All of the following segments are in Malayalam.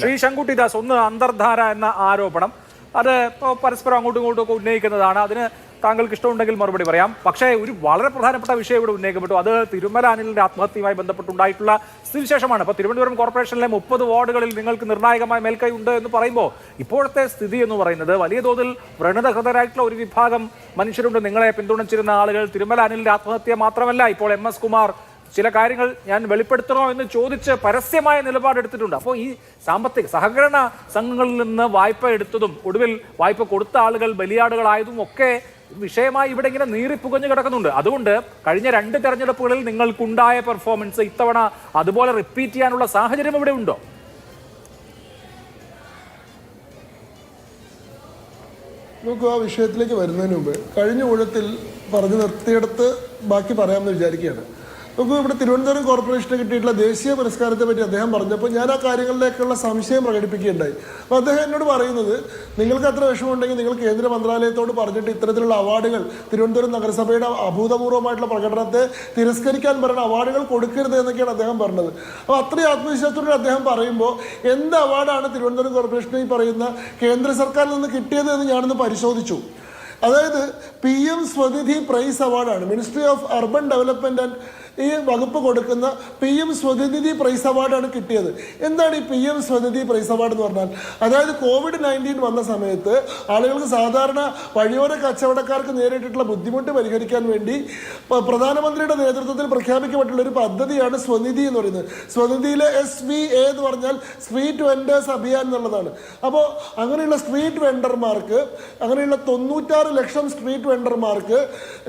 ശ്രീ ശങ്കുട്ടിദാസ് ഒന്ന് അന്തർധാര എന്ന ആരോപണം. അത് പരസ്പരം അങ്ങോട്ടും ഇങ്ങോട്ടും ഒക്കെ ഉന്നയിക്കുന്നതാണ്. അതിന് താങ്കൾക്ക് ഇഷ്ടമുണ്ടെങ്കിൽ മറുപടി പറയാം. പക്ഷേ ഒരു വളരെ പ്രധാനപ്പെട്ട വിഷയം ഇവിടെ ഉന്നയിക്കപ്പെട്ടു. അത് തിരുമല അനിലിന്റെ ആത്മഹത്യയുമായി ബന്ധപ്പെട്ടുണ്ടായിട്ടുള്ള സ്ഥിതിവിശേഷമാണ്. ഇപ്പോൾ തിരുവനന്തപുരം കോർപ്പറേഷനിലെ മുപ്പത് വാർഡുകളിൽ നിങ്ങൾക്ക് നിർണായകമായ മേൽക്കൈ ഉണ്ട് എന്ന് പറയുമ്പോൾ ഇപ്പോഴത്തെ സ്ഥിതി എന്ന് പറയുന്നത് വലിയ തോതിൽ വ്രണതഹൃതരായിട്ടുള്ള ഒരു വിഭാഗം മനുഷ്യരുണ്ട് നിങ്ങളെ പിന്തുണച്ചിരുന്ന ആളുകൾ. തിരുമല അനിലിന്റെ ആത്മഹത്യ മാത്രമല്ല ഇപ്പോൾ എം എസ് കുമാർ ചില കാര്യങ്ങൾ ഞാൻ വെളിപ്പെടുത്തണോ എന്ന് ചോദിച്ച് പരസ്യമായ നിലപാടെടുത്തിട്ടുണ്ട് അപ്പോൾ ഈ സാമ്പത്തിക സഹകരണ സംഘങ്ങളിൽ നിന്ന് വായ്പ എടുത്തതും ഒടുവിൽ വായ്പ കൊടുത്ത ആളുകൾ ബലിയാടുകളായതും ഒക്കെ വിഷയമായി ഇവിടെ ഇങ്ങനെ നീറിപ്പുകഞ്ഞു കിടക്കുന്നുണ്ട്. അതുകൊണ്ട് കഴിഞ്ഞ രണ്ട് തെരഞ്ഞെടുപ്പുകളിൽ നിങ്ങൾക്കുണ്ടായ പെർഫോമൻസ് ഇത്തവണ അതുപോലെ റിപ്പീറ്റ് ചെയ്യാനുള്ള സാഹചര്യം ഇവിടെ ഉണ്ടോ? നമുക്ക് ആ വിഷയത്തിലേക്ക് വരുന്നതിന് മുമ്പ് കഴിഞ്ഞ ഊഴത്തിൽ പറഞ്ഞു നിർത്തിയെടുത്ത് ബാക്കി പറയാമെന്ന് വിചാരിക്കുകയാണ്. നമുക്ക് ഇവിടെ തിരുവനന്തപുരം കോർപ്പറേഷന് കിട്ടിയിട്ടുള്ള ദേശീയ പുരസ്കാരത്തെ പറ്റി അദ്ദേഹം പറഞ്ഞപ്പോൾ ഞാൻ ആ കാര്യങ്ങളിലേക്കുള്ള സംശയം പ്രകടിപ്പിക്കുകയുണ്ടായി. അപ്പോൾ അദ്ദേഹം എന്നോട് പറയുന്നത് നിങ്ങൾക്ക് അത്ര വിഷമമുണ്ടെങ്കിൽ നിങ്ങൾ കേന്ദ്ര മന്ത്രാലയത്തോട് പറഞ്ഞിട്ട് ഇത്തരത്തിലുള്ള അവാർഡുകൾ തിരുവനന്തപുരം നഗരസഭയുടെ അഭൂതപൂർവമായിട്ടുള്ള പ്രകടനത്തെ തിരസ്കരിക്കാൻ പറയുന്ന അവാർഡുകൾ കൊടുക്കരുത് എന്നൊക്കെയാണ് അദ്ദേഹം പറഞ്ഞത്. അപ്പോൾ അത്രയും ആത്മവിശ്വാസത്തോടെ അദ്ദേഹം പറയുമ്പോൾ എന്ത് അവാർഡാണ് തിരുവനന്തപുരം കോർപ്പറേഷന് പറയുന്ന കേന്ദ്ര സർക്കാരിൽ നിന്ന് കിട്ടിയത് എന്ന് ഞാനൊന്ന് പരിശോധിച്ചു. അതായത് പി എം സ്വനിധി പ്രൈസ് അവാർഡാണ് ministry of urban development and ഈ വകുപ്പ് കൊടുക്കുന്ന പി എം സ്വനിധി പ്രൈസ് അവാർഡാണ് കിട്ടിയത്. എന്താണ് ഈ P M Svanidhi prize award എന്ന് പറഞ്ഞാൽ? അതായത് കോവിഡ് നയന്റീൻ വന്ന സമയത്ത് ആളുകൾക്ക് സാധാരണ വഴിയോര കച്ചവടക്കാർക്ക് നേരിട്ടിട്ടുള്ള ബുദ്ധിമുട്ട് പരിഹരിക്കാൻ വേണ്ടി പ്രധാനമന്ത്രിയുടെ നേതൃത്വത്തിൽ പ്രഖ്യാപിക്കപ്പെട്ടുള്ള ഒരു പദ്ധതിയാണ് സ്വനിധി എന്ന് പറയുന്നത്. സ്വനിധിയിലെ എസ് വി എ എന്ന് പറഞ്ഞാൽ സ്ട്രീറ്റ് വെൻഡേഴ്സ് അഭിയാൻ എന്നുള്ളതാണ്. അപ്പോൾ അങ്ങനെയുള്ള സ്ട്രീറ്റ് വെണ്ടർമാർക്ക് അങ്ങനെയുള്ള തൊണ്ണൂറ്റാറ് ലക്ഷം സ്ട്രീറ്റ് വെണ്ടർമാർക്ക്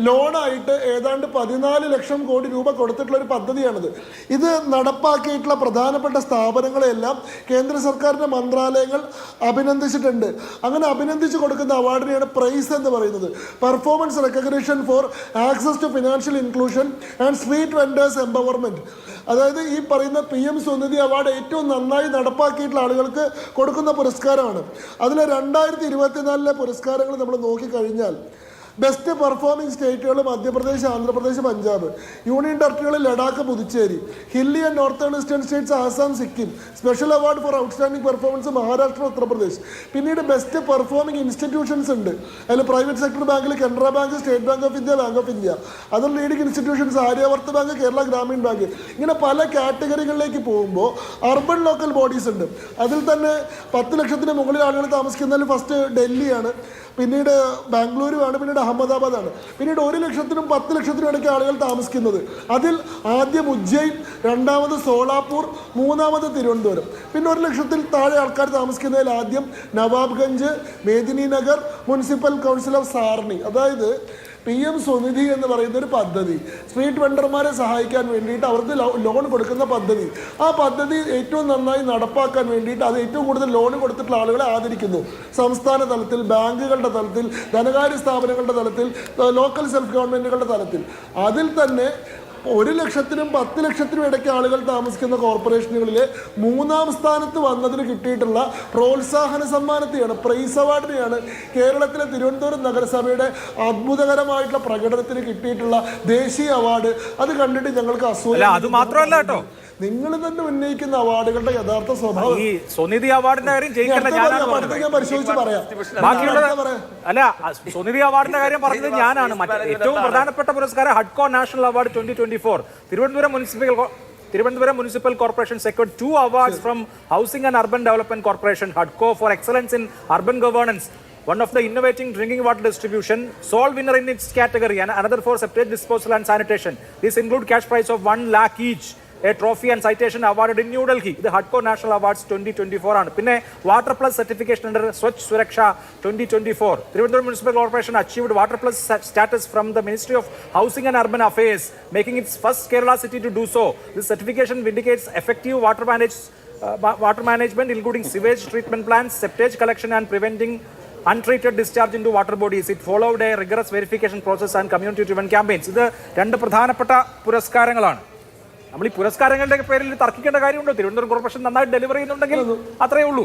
ലോണായിട്ട് ഏതാണ്ട് പതിനാല് ലക്ഷം കോടി രൂപ കൊടുത്തിട്ടുള്ള ഒരു പദ്ധതിയാണിത്. ഇത് നടപ്പാക്കിയിട്ടുള്ള പ്രധാനപ്പെട്ട സ്ഥാപനങ്ങളെല്ലാം കേന്ദ്ര സർക്കാരിന്റെ മന്ത്രാലയങ്ങൾ അഭിനന്ദിച്ചിട്ടുണ്ട്. അങ്ങനെ അഭിനന്ദിച്ച് കൊടുക്കുന്ന അവാർഡിനെയാണ് പ്രൈസ് എന്ന് പറയുന്നത്. Performance recognition for access to financial inclusion and street vendors empowerment അതായത് ഈ പറയുന്ന പി എം സ്വനിധി അവാർഡ് ഏറ്റവും നന്നായി നടപ്പാക്കിയിട്ടുള്ള ആളുകൾക്ക് കൊടുക്കുന്ന പുരസ്കാരമാണ്. അതിൽ രണ്ടായിരത്തി ഇരുപത്തിനാലിലെ പുരസ്കാരങ്ങൾ നമ്മൾ നോക്കിക്കഴിഞ്ഞാൽ ബെസ്റ്റ് പെർഫോമിംഗ് സ്റ്റേറ്റുകൾ Madhya Pradesh Andhra Pradesh Punjab. Union ടെറിട്ടറികൾ Ladakh Puducherry. Hilly and northern eastern states Assam Sikkim special award for outstanding performance Maharashtra Uttar Pradesh പിന്നീട് ബെസ്റ്റ് പെർഫോമിംഗ് ഇൻസ്റ്റിറ്റ്യൂഷൻസ് ഉണ്ട്. അതിൽ പ്രൈവറ്റ് സെക്ടർ ബാങ്കിൽ Canara bank state bank of India bank of India other leading institutions Aryavart bank Kerala Gramin bank ഇങ്ങനെ പല കാറ്റഗറികളിലേക്ക് പോകുമ്പോൾ അർബൻ ലോക്കൽ ബോഡീസ് ഉണ്ട്. അതിൽ തന്നെ പത്ത് ലക്ഷത്തിന് മുകളിൽ ആളുകൾ താമസിക്കുന്നതിൽ ഫസ്റ്റ് ഡൽഹിയാണ്. പിന്നീട് ബാംഗ്ലൂരുമാണ്. പിന്നീട് അഹമ്മദാബാദാണ്. പിന്നീട് ഒരു ലക്ഷത്തിനും പത്ത് ലക്ഷത്തിനും ഇടയ്ക്ക് ആളുകൾ താമസിക്കുന്നത്. അതിൽ ആദ്യം ഉജ്ജയിൻ രണ്ടാമത് സോളാപൂർ മൂന്നാമത് തിരുവനന്തപുരം. പിന്നെ ഒരു ലക്ഷത്തിൽ താഴെ ആൾക്കാർ താമസിക്കുന്നതിൽ ആദ്യം Nawabganj Medini Nagar municipal council of Sarni അതായത് പി എം സ്വനിധി എന്ന് പറയുന്ന ഒരു പദ്ധതി. സ്ട്രീറ്റ് വെണ്ടർമാരെ സഹായിക്കാൻ വേണ്ടിയിട്ട് അവർക്ക് ലോൺ കൊടുക്കുന്ന പദ്ധതി. ആ പദ്ധതി ഏറ്റവും നന്നായി നടപ്പാക്കാൻ വേണ്ടിയിട്ട് അത് ഏറ്റവും കൂടുതൽ ലോൺ കൊടുത്തിട്ടുള്ള ആളുകളെ ആദരിക്കുന്നു. സംസ്ഥാന തലത്തിൽ ബാങ്കുകളുടെ തലത്തിൽ ധനകാര്യ സ്ഥാപനങ്ങളുടെ തലത്തിൽ ലോക്കൽ സെൽഫ് ഗവൺമെന്റുകളുടെ തലത്തിൽ. അതിൽ തന്നെ ഒരു ലക്ഷത്തിനും പത്ത് ലക്ഷത്തിനും ഇടയ്ക്ക് ആളുകൾ താമസിക്കുന്ന കോർപ്പറേഷനുകളിൽ മൂന്നാം സ്ഥാനത്ത് വന്നതിന് കിട്ടിയിട്ടുള്ള പ്രോത്സാഹന സമ്മാനത്തെയാണ് പ്രൈസ് അവാർഡിനെയാണ് കേരളത്തിലെ തിരുവനന്തപുരം നഗരസഭയുടെ അത്ഭുതകരമായിട്ടുള്ള പ്രകടനത്തിന് കിട്ടിയിട്ടുള്ള ദേശീയ അവാർഡ് അത് കണ്ടിട്ട് ഞങ്ങൾക്ക് അസൂയ അത് മാത്രമല്ല കേട്ടോ. നിങ്ങൾ തന്നെ ഉന്നയിക്കുന്ന അവാർഡുകളുടെ യഥാർത്ഥ സ്വഭാവം. ഈ സ്വനിധി അവാർഡിന്റെ കാര്യം ജയിക്കേണ്ട ഞാനാണ് പറഞ്ഞത്. ഞാൻ പരിശോധിച്ച് പറയാം. ബാക്കിയുള്ള. അല്ല സ്വനിധി അവാർഡിന്റെ കാര്യം പറഞ്ഞത് ഞാനാണ്. മറ്റേ ഏറ്റവും പ്രധാനപ്പെട്ട പുരസ്കാരം Hudco national award twenty twenty four Thiruvananthapuram municipal co- Thiruvananthapuram municipal corporation secured two awards from housing and urban development corporation Hudco for excellence in urban governance one of the innovating drinking water distribution, soul winner in its category and another four separate disposal and sanitation These include cash prize of 1 lakh each. A trophy and citation award in New Delhi. ഇത് ഹഡ്കോ national awards twenty twenty four ആണ്. പിന്നെ water plus certification under Swachh Suraksha twenty twenty four. Thiruvananthapuram municipal corporation achieved water plus status from the ministry of housing and urban affairs making its first Kerala city to do so this certification vindicates effective water manage water management including sewage treatment plan septage collection and preventing untreated discharge into water bodies it followed a rigorous verification process and community driven campaigns ഇത് രണ്ട് പ്രധാനപ്പെട്ട പുരസ്കാരങ്ങളാണ്. നമ്മൾ ഈ പുരസ്കാരങ്ങളുടെ പേരിൽ തർക്കിക്കേണ്ട കാര്യമുണ്ടോ? തിരുവനന്തപുരം കോർപ്പറേഷൻ നന്നായിട്ട് ഡെലിവർ ചെയ്യുന്നുണ്ടെങ്കിൽ അത്രയേ ഉള്ളൂ.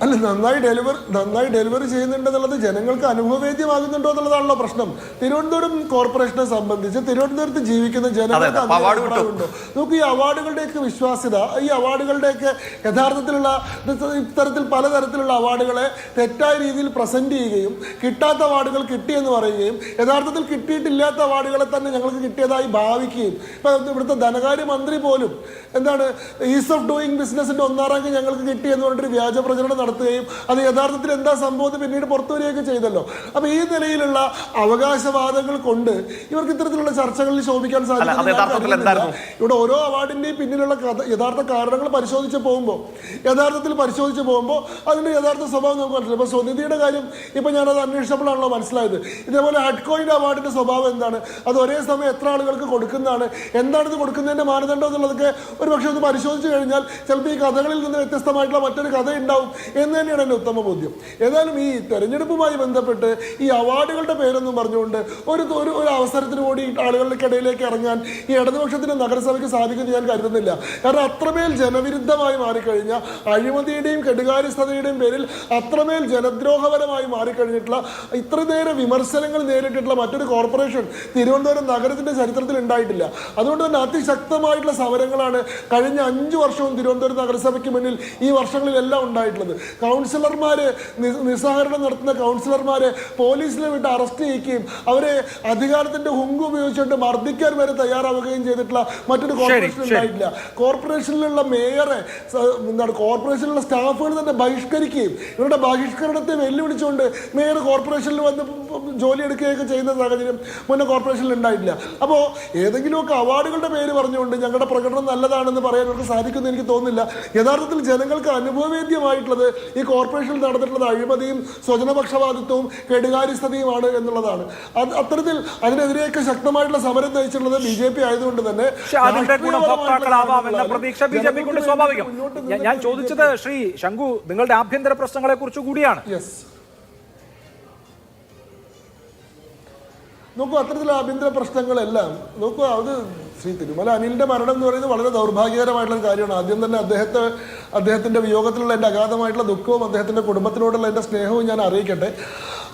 അല്ല നന്നായി ഡെലിവർ നന്നായി ഡെലിവറി ചെയ്യുന്നുണ്ടെന്നുള്ളത് ജനങ്ങൾക്ക് അനുഭവവേദ്യമാകുന്നുണ്ടോ എന്നുള്ളതാണല്ലോ പ്രശ്നം. തിരുവനന്തപുരം കോർപ്പറേഷനെ സംബന്ധിച്ച് തിരുവനന്തപുരത്ത് ജീവിക്കുന്ന ജനങ്ങൾക്ക് അനുഭവമുണ്ടോ നമുക്ക് ഈ അവാർഡുകളുടെയൊക്കെ വിശ്വാസ്യത ഈ അവാർഡുകളുടെയൊക്കെ യഥാർത്ഥത്തിലുള്ള ഇത് ഇത്തരത്തിൽ പലതരത്തിലുള്ള അവാർഡുകളെ തെറ്റായ രീതിയിൽ പ്രസന്റ് ചെയ്യുകയും കിട്ടാത്ത അവാർഡുകൾ കിട്ടിയെന്ന് പറയുകയും യഥാർത്ഥത്തിൽ കിട്ടിയിട്ടില്ലാത്ത അവാർഡുകളെ തന്നെ ഞങ്ങൾക്ക് കിട്ടിയതായി ഭാവിക്കുകയും. ഇപ്പൊ ഇവിടുത്തെ ധനകാര്യ മന്ത്രി പോലും എന്താണ് ഈസ് ഓഫ് ഡൂയിങ് ബിസിനസിന്റെ ഒന്നാം റാങ്ക് ഞങ്ങൾക്ക് കിട്ടി എന്ന് പറഞ്ഞിട്ട് വ്യാജ പ്രചരണം നടത്തുകയും അത് യഥാർത്ഥത്തിൽ എന്താ സംഭവം പിന്നീട് പുറത്തു വരികയൊക്കെ ചെയ്തല്ലോ. അപ്പൊ ഈ നിലയിലുള്ള അവകാശവാദങ്ങൾ കൊണ്ട് ഇവർക്ക് ഇത്തരത്തിലുള്ള ചർച്ചകളിൽ ശോഭിക്കാൻ സാധിക്കുന്നു സാധിക്കും യഥാർത്ഥത്തിൽ എന്തായിരുന്നു? ഇവിടെ ഓരോ അവാർഡിന്റെയും പിന്നിലുള്ള യഥാർത്ഥ കാരണങ്ങൾ പരിശോധിച്ച് പോകുമ്പോൾ യഥാർത്ഥത്തിൽ പരിശോധിച്ച് പോകുമ്പോൾ അതിന്റെ യഥാർത്ഥ സ്വഭാവം നമുക്ക് മനസ്സിലായി. അപ്പൊ സ്വനിധിയുടെ കാര്യം ഇപ്പൊ ഞാനത് അന്വേഷിച്ചപ്പോഴാണല്ലോ മനസ്സിലായത്. ഇതേപോലെ ഹഡ്കോയിന്റെ അവാർഡിന്റെ സ്വഭാവം എന്താണ്? അത് ഒരേ സമയം എത്ര ആളുകൾക്ക് കൊടുക്കുന്നതാണ്? എന്താണ് ഇത് കൊടുക്കുന്നതിന്റെ മാനദണ്ഡം എന്നുള്ളതൊക്കെ ഒരു പക്ഷേ ഒന്ന് പരിശോധിച്ച് കഴിഞ്ഞാൽ ചിലപ്പോൾ ഈ കഥകളിൽ നിന്ന് വ്യത്യസ്തമായിട്ടുള്ള മറ്റൊരു കഥ ഉണ്ടാവും എന്ന് തന്നെയാണ് എന്റെ ഉത്തമ ബോധ്യം. ഏതായാലും ഈ തെരഞ്ഞെടുപ്പുമായി ബന്ധപ്പെട്ട് ഈ അവാർഡുകളുടെ പേരൊന്നും പറഞ്ഞുകൊണ്ട് ഒരു ഒരു ഒരു അവസരത്തിന് കൂടി ആളുകളുടെ ഇടയിലേക്ക് ഇറങ്ങാൻ ഈ ഇടതുപക്ഷത്തിന് നഗരസഭയ്ക്ക് സാധിക്കുമെന്ന് ഞാൻ കരുതുന്നില്ല. കാരണം അത്രമേൽ ജനവിരുദ്ധമായി മാറിക്കഴിഞ്ഞ അഴിമതിയുടെയും കെടുകാര്യസ്ഥതയുടെയും പേരിൽ അത്രമേൽ ജനദ്രോഹപരമായി മാറിക്കഴിഞ്ഞിട്ടുള്ള ഇത്രനേരം വിമർശനങ്ങൾ നേരിട്ടിട്ടുള്ള മറ്റൊരു കോർപ്പറേഷൻ തിരുവനന്തപുരം നഗരത്തിന്റെ ചരിത്രത്തിൽ ഉണ്ടായിട്ടില്ല. അതുകൊണ്ട് തന്നെ അതിശക്തമായിട്ടുള്ള സമരങ്ങളാണ് കഴിഞ്ഞ അഞ്ച് വർഷവും തിരുവനന്തപുരം നഗരസഭയ്ക്ക് മുന്നിൽ ഈ വർഷങ്ങളിലെല്ലാം ഉണ്ടായിട്ടുള്ളത്. കൗൺസിലർമാര് നി- നിസ്സഹകരണം നടത്തുന്ന കൗൺസിലർമാരെ പോലീസിനെ വിട്ട് അറസ്റ്റ് ചെയ്യിക്കുകയും അവരെ അധികാരത്തിന്റെ ഹുങ്ക് ഉപയോഗിച്ചുകൊണ്ട് മർദ്ദിക്കാൻ വരെ തയ്യാറാവുകയും ചെയ്തിട്ടുള്ള മറ്റൊരു കോർപ്പറേഷൻ. ഉണ്ടായിട്ടില്ല. കോർപ്പറേഷനിലുള്ള മേയറെ എന്താണ് കോർപ്പറേഷനിലുള്ള സ്റ്റാഫുകൾ തന്നെ ബഹിഷ്കരിക്കുകയും ഇവരുടെ ബഹിഷ്കരണത്തെ വെല്ലുവിളിച്ചുകൊണ്ട് മേയർ കോർപ്പറേഷനിൽ വന്ന് ജോലി എടുക്കുകയൊക്കെ ചെയ്യുന്ന സാഹചര്യം മുന്നേ കോർപ്പറേഷനിൽ ഉണ്ടായിട്ടില്ല. അപ്പോൾ ഏതെങ്കിലുമൊക്കെ അവാർഡുകളുടെ പേര് പറഞ്ഞുകൊണ്ട് ഞങ്ങളുടെ പ്രകടനം നല്ലതാണെന്ന് പറയാൻ അവർക്ക് സാധിക്കുമെന്ന് എനിക്ക് തോന്നുന്നില്ല. യഥാർത്ഥത്തിൽ ജനങ്ങൾക്ക് അനുഭവവേദ്യമായിട്ടുള്ളത് ഈ കോർപ്പറേഷനിൽ നടന്നിട്ടുള്ളത് അഴിമതിയും സ്വജനപക്ഷപാതിത്വവും കെടുകാര്യസ്ഥതയുമാണ് എന്നുള്ളതാണ്. അത് അത്തരത്തിൽ അതിനെതിരെയൊക്കെ ശക്തമായിട്ടുള്ള സമരം നയിച്ചിട്ടുള്ളത് ബി ജെ പി ആയതുകൊണ്ട് തന്നെ പ്രതീക്ഷ ബി ജെ സ്വാഭാവികം. ഞാൻ- ഞാൻ ചോദിച്ചത് ശ്രീ ശങ്കു നിങ്ങളുടെ ആഭ്യന്തര പ്രശ്നങ്ങളെ കുറിച്ച് കൂടിയാണ് നോക്കൂ അത്തരത്തിലുള്ള ആഭ്യന്തര പ്രശ്നങ്ങളെല്ലാം നോക്കൂ അത് ശ്രീ തിരുമല അനിലിന്റെ മരണം എന്ന് പറയുന്നത് വളരെ ദൗർഭാഗ്യകരമായിട്ടുള്ള കാര്യമാണ്. ആദ്യം തന്നെ അദ്ദേഹത്തെ അദ്ദേഹത്തിന്റെ വിയോഗത്തിലുള്ള എന്റെ അഗാധമായിട്ടുള്ള ദുഃഖവും അദ്ദേഹത്തിന്റെ കുടുംബത്തിനോടുള്ള എന്റെ സ്നേഹവും ഞാൻ അറിയിക്കട്ടെ.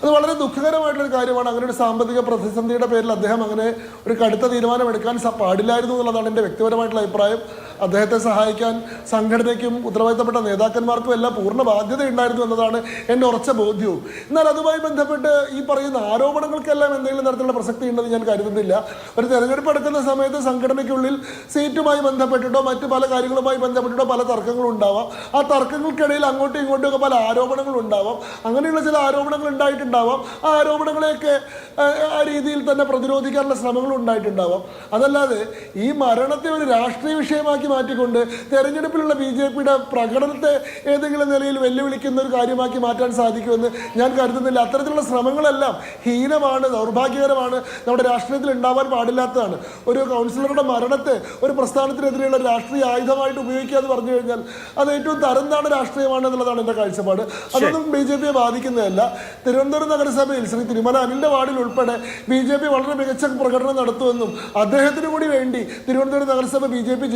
അത് വളരെ ദുഃഖകരമായിട്ടുള്ള ഒരു കാര്യമാണ്. അങ്ങനെ ഒരു സാമ്പത്തിക പ്രതിസന്ധിയുടെ പേരിൽ അദ്ദേഹം അങ്ങനെ ഒരു കടുത്ത തീരുമാനം എടുക്കാൻ പാടില്ലായിരുന്നു എന്നുള്ളതാണ് എന്റെ വ്യക്തിപരമായിട്ടുള്ള അഭിപ്രായം. അദ്ദേഹത്തെ സഹായിക്കാൻ സംഘടനയ്ക്കും ഉത്തരവാദിത്തപ്പെട്ട നേതാക്കന്മാർക്കും എല്ലാം പൂർണ ബാധ്യത ഉണ്ടായിരുന്നു എന്നതാണ് എന്റെ ഉറച്ച ബോധ്യവും. എന്നാൽ അതുമായി ബന്ധപ്പെട്ട് ഈ പറയുന്ന ആരോപണങ്ങൾക്കെല്ലാം എന്തെങ്കിലും തരത്തിലുള്ള പ്രസക്തി ഉണ്ടെന്ന് ഞാൻ കരുതുന്നില്ല. ഒരു തെരഞ്ഞെടുപ്പ് എടുക്കുന്ന സമയത്ത് സംഘടനയ്ക്കുള്ളിൽ സീറ്റുമായി ബന്ധപ്പെട്ടിട്ടോ മറ്റു പല കാര്യങ്ങളുമായി ബന്ധപ്പെട്ടിട്ടോ പല തർക്കങ്ങളും ഉണ്ടാവാം. ആ തർക്കങ്ങൾക്കിടയിൽ അങ്ങോട്ടും ഇങ്ങോട്ടും ഒക്കെ പല ആരോപണങ്ങളും ഉണ്ടാവാം. അങ്ങനെയുള്ള ചില ആരോപണങ്ങൾ ഉണ്ടായിട്ടുണ്ടാവാം. ആ ആരോപണങ്ങളെയൊക്കെ ആ, രീതിയിൽ തന്നെ പ്രതിരോധിക്കാനുള്ള ശ്രമങ്ങളും ഉണ്ടായിട്ടുണ്ടാവാം. അതല്ലാതെ ഈ മരണത്തെ ഒരു രാഷ്ട്രീയ വിഷയമാക്കി മാറ്റിക്കൊണ്ട് തെരഞ്ഞെടുപ്പിലുള്ള ബി ജെ പിയുടെ പ്രകടനത്തെ ഏതെങ്കിലും നിലയിൽ വെല്ലുവിളിക്കുന്ന ഒരു കാര്യമാക്കി മാറ്റാൻ സാധിക്കുമെന്ന് ഞാൻ കരുതുന്നില്ല. അത്തരത്തിലുള്ള ശ്രമങ്ങളെല്ലാം ഹീനമാണ് ദൗർഭാഗ്യകരമാണ് നമ്മുടെ രാഷ്ട്രീയത്തിൽ ഉണ്ടാവാൻ പാടില്ലാത്തതാണ്. ഒരു കൗൺസിലറുടെ മരണത്തെ ഒരു പ്രസ്ഥാനത്തിനെതിരെയുള്ള രാഷ്ട്രീയ ആയുധമായിട്ട് ഉപയോഗിക്കുക എന്ന് പറഞ്ഞു കഴിഞ്ഞാൽ അത് ഏറ്റവും തരംതാണ രാഷ്ട്രീയമാണ് എന്നുള്ളതാണ് എന്റെ കാഴ്ചപ്പാട്. അതൊന്നും ബി ജെ പിയെ ബാധിക്കുന്നതല്ല. തിരുവനന്തപുരം നഗരസഭയിൽ ശ്രീ തിരുമല അനിലിന്റെ വാർഡിൽ ഉൾപ്പെടെ ബി ജെ പി വളരെ മികച്ച പ്രകടനം നടത്തുമെന്നും അദ്ദേഹത്തിന് കൂടി വേണ്ടി തിരുവനന്തപുരം നഗരസഭ ബി ജെ പി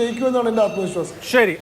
ജയിക്കുമെന്നാണ് എന്റെ ആത്മവിശ്വാസം. ശരി.